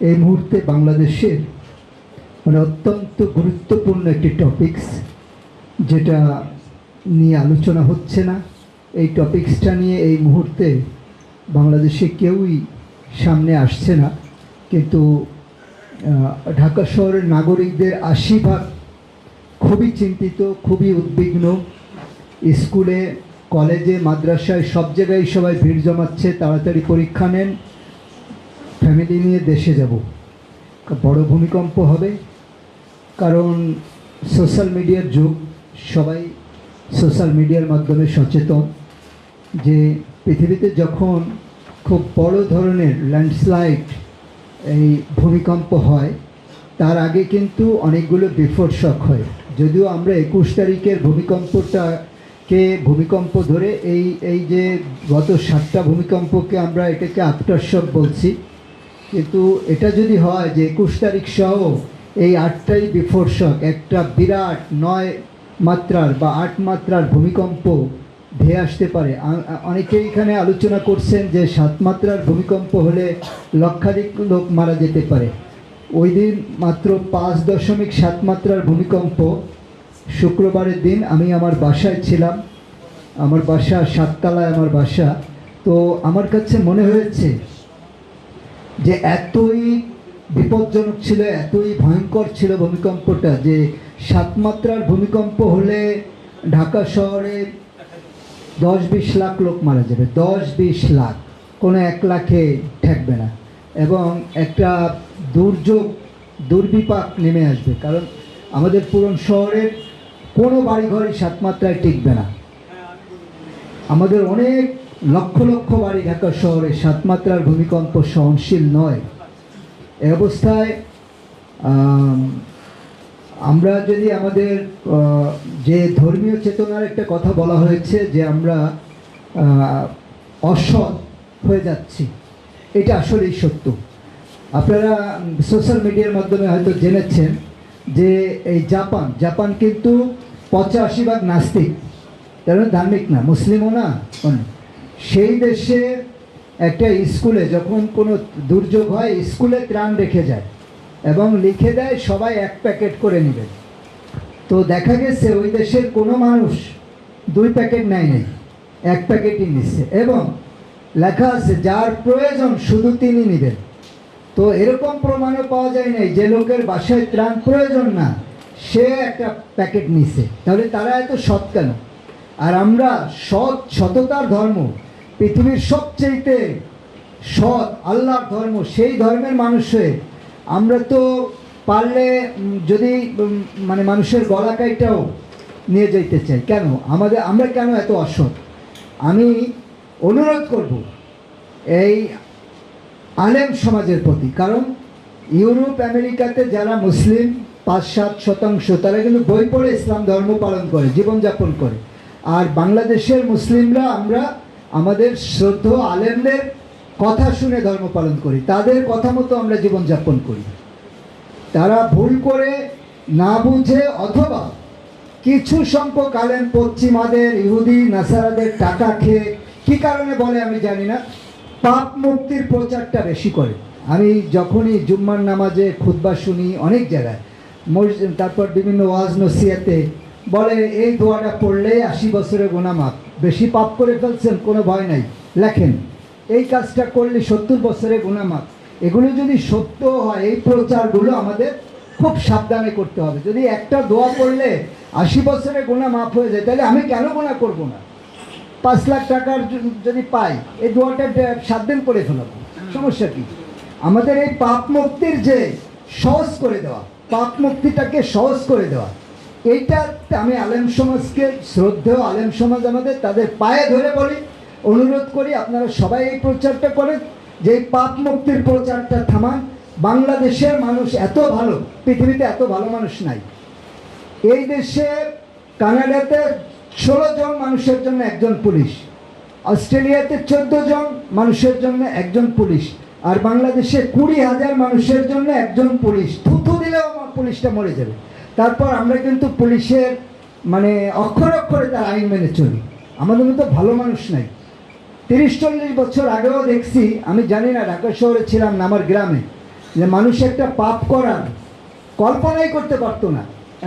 এই মুহূর্তে বাংলাদেশের মানে অত্যন্ত গুরুত্বপূর্ণ একটি টপিকস যেটা নিয়ে আলোচনা হচ্ছে না। এই টপিকসটা নিয়ে এই মুহূর্তে বাংলাদেশে কেউই সামনে আসছে না। কিন্তু ঢাকা শহরের নাগরিকদের আশি ভাগ খুবই চিন্তিত, খুবই উদ্বিগ্ন। স্কুলে, কলেজে, মাদ্রাসায় সব জায়গায় সবাই ভিড় জমাচ্ছে, তাড়াতাড়ি পরীক্ষা নেন। ফ্যামিলি নিয়ে দেশে যাব। বড় ভূমিকম্প হবে, কারণ সোশ্যাল মিডিয়ার যুগ, সবাই সোশ্যাল মিডিয়ার মাধ্যমে সচেতন যে পৃথিবীতে যখন খুব বড় ধরনের ল্যান্ডস্লাইড এই ভূমিকম্প হয়, তার আগে কিন্তু অনেকগুলো বিফোর শক হয়। যদিও আমরা একুশ তারিখের ভূমিকম্পটাকে ভূমিকম্প ধরে এই এই যে গত সাতটা ভূমিকম্পকে আমরা এটাকে আফটার শক বলছি কিন্তু এটা যদি হয় যে একুশ তারিখ সহ এই আটটাই বিফোর শক একটা বিরাট নয় মাত্রার বা আট মাত্রার ভূমিকম্প ধেয়ে আসতে পারে। অনেকেই এখানে আলোচনা করছেন যে সাত মাত্রার ভূমিকম্প হলে লক্ষাধিক লোক মারা যেতে পারে। ওই দিন মাত্র পাঁচ দশমিক সাত মাত্রার ভূমিকম্প। শুক্রবারের দিন আমি আমার বাসায় ছিলাম। আমার বাসা সাততলায় আমার বাসা। তো আমার কাছে মনে হয়েছে যে এতই বিপজ্জনক ছিল, এতই ভয়ঙ্কর ছিল ভূমিকম্পটা যে সাত মাত্রার ভূমিকম্প হলে ঢাকা শহরে দশ বিশ লাখ লোক মারা যাবে। দশ বিশ লাখ। কোনো এক লাখে ঠেকবে না। এবং একটা দুর্যোগ, দুর্বিপাক নেমে আসবে। কারণ আমাদের পুরন শহরের কোনো বাড়িঘরই সাত মাত্রায় টিকবে না। আমাদের অনেক লক্ষ লক্ষ বাড়ি ঢাকা শহরে সাত মাত্রার ভূমিকম্প সহনশীল নয়। এ অবস্থায় আমরা যদি আমাদের যে ধর্মীয় চেতনার একটা কথা বলা হয়েছে যে আমরা অসৎ হয়ে যাচ্ছি, এটা আসলেই সত্য। আপনারা সোশ্যাল মিডিয়ার মাধ্যমে হয়তো জেনেছেন যে এই জাপান জাপান কিন্তু পঁচাশি ভাগ নাস্তিক। তারা ধার্মিক না, মুসলিমও না, অন্য। সেই দেশে একটা স্কুলে যখন কোনো দুর্যোগ হয়, স্কুলে ত্রাণ রেখে যায় এবং লিখে দেয়, সবাই এক প্যাকেট করে নেবে। তো দেখা গেছে ওই দেশের কোনো মানুষ দুই প্যাকেট নেয় নেই, এক প্যাকেটই নিচ্ছে এবং লেখা আছে, যার প্রয়োজন শুধু তিনি নেবেন। তো এরকম প্রমাণও পাওয়া যায় নাই, যে লোকের বাসায় ত্রাণ প্রয়োজন না, সে একটা প্যাকেট নিছে তাহলে তারা এত সৎ কেন? আর আমরা সৎ, সততার ধর্ম। পৃথিবীর সবচেয়েতে সৎ আল্লাহর ধর্ম, সেই ধর্মের মানুষ আমরা তো পারলে যদি মানে মানুষের গলা কাইটাও নিয়ে যাইতে চাই। কেন? আমাদের, আমরা কেন এত অসৎ? আমি অনুরোধ করব এই আলেম সমাজের প্রতি। কারণ ইউরোপ, আমেরিকাতে যারা মুসলিম পাঁচ সাত শতাংশ, তারা কিন্তু বই পড়ে ইসলাম ধর্ম পালন করে, জীবনযাপন করে। আর বাংলাদেশের মুসলিমরা আমরা আমাদের শ্রদ্ধ আলেমদের কথা শুনে ধর্ম পালন করি, তাদের কথা মতো আমরা জীবনযাপন করি। তারা ভুল করে না বুঝে অথবা কিছু সংখ্যক আলেম পশ্চিমাদের, ইহুদি, নাসারাদের টাকা খেয়ে কি কারণে বলে আমি জানি না, পাপ মুক্তির প্রচারটা বেশি করে। আমি যখনই জুম্মার নামাজে খুতবা শুনি অনেক জায়গায়, মসজিদ, তারপর বিভিন্ন ওয়াজ নসিয়াতে বলে, এই দোয়াটা পড়লে আশি বছরের গোনা মাপ বেশি পাপ করে ফেলছেন, কোনো ভয় নাই। লেখেন, এই কাজটা করলে সত্তর বছরের গোনা মাপ এগুলো যদি সত্য হয়, এই প্রচারগুলো আমাদের খুব সাবধানে করতে হবে। যদি একটা দোয়া পড়লে আশি বছরের গোনা মাফ হয়ে যায়, তাহলে আমি কেন গোনা করব না? পাঁচ লাখ টাকার যদি পাই, এই দোয়াটা সাত দিন করে ফেলাবো। সমস্যা কি? আমাদের এই পাপ মুক্তির যে সহজ করে দেওয়া, পাপ মুক্তিটাকে সহজ করে দেওয়া এইটা আমি আলেম সমাজকে, শ্রদ্ধেয় আলেম সমাজ আমাদের তাদের পায়ে ধরে বলি, অনুরোধ করি আপনারা সবাই এই প্রচারটা করেন, যে পাপ মুক্তির প্রচারটা থামান। বাংলাদেশের মানুষ এত ভালো, পৃথিবীতে এত ভালো মানুষ নাই। এই দেশে কানাডাতে ষোলো জন মানুষের জন্য একজন পুলিশ, অস্ট্রেলিয়াতে চোদ্দ জন মানুষের জন্য একজন পুলিশ, আর বাংলাদেশে কুড়ি হাজার মানুষের জন্য একজন পুলিশ। থুথু দিলেও আমার পুলিশটা মরে যাবে। তারপর আমরা কিন্তু পুলিশের মানে অক্ষর অক্ষরে তার আইন মেনে চলি। আমাদের মতো ভালো মানুষ নাই। তিরিশ, চল্লিশ বছর আগেও দেখছি, আমি জানি না, ঢাকা শহরে ছিলাম না আমার গ্রামে, যে মানুষ একটা পাপ করার কল্পনাই করতে পারতো না।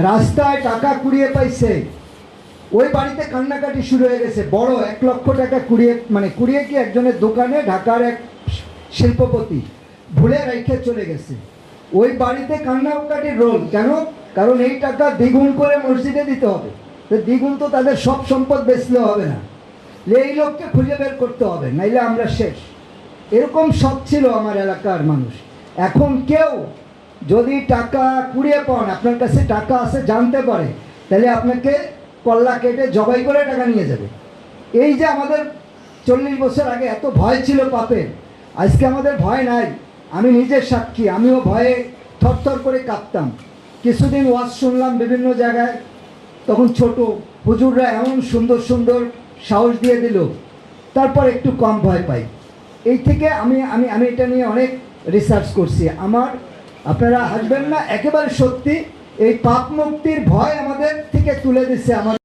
রাস্তায় টাকা কুড়িয়ে পাইছে। ওই বাড়িতে কান্নাকাটি শুরু হয়ে গেছে। বড় এক লক্ষ টাকা কুড়িয়ে মানে কুড়িয়ে কি একজনের দোকানে ঢাকার এক শিল্পপতি ভুলে রেখে চলে গেছে। ওই বাড়িতে কান্নাকাটির রোল। কেন? কারণ এই টাকা দ্বিগুণ করে মসজিদে দিতে হবে। তো দ্বিগুণ তো তাদের সব সম্পদ বেচলে হবে না। এই লোককে খুঁজে বের করতে হবে, নাইলে আমরা শেষ। এরকম সব ছিল আমার এলাকার মানুষ। এখন কেউ যদি টাকা কুড়িয়ে পান, আপনার কাছে টাকা আছে, জানতে পারে, তাহলে আপনাকে কল্লা কেটে জবাই করে টাকা নিয়ে যাবে। এই যে আমাদের চল্লিশ বছর আগে এত ভয় ছিল পাপের, আজকে আমাদের ভয় নাই। আমি নিজের সাক্ষী, আমিও ভয়ে থরথর করে কাঁপতাম কিছুদিন ওয়াজ শুনলাম বিভিন্ন জায়গায়, তখন ছোট হুজুররা এমন সুন্দর সুন্দর সাহস দিয়ে দিল, তারপর একটু কম ভয় পাই। এই থেকে আমি আমি আমি এটা নিয়ে অনেক রিসার্চ করছি। আমার, আপনারা হাসবেন না, একেবারে সত্যি, এই পাপ মুক্তির ভয় আমাদের থেকে তুলে দিচ্ছে আমাদের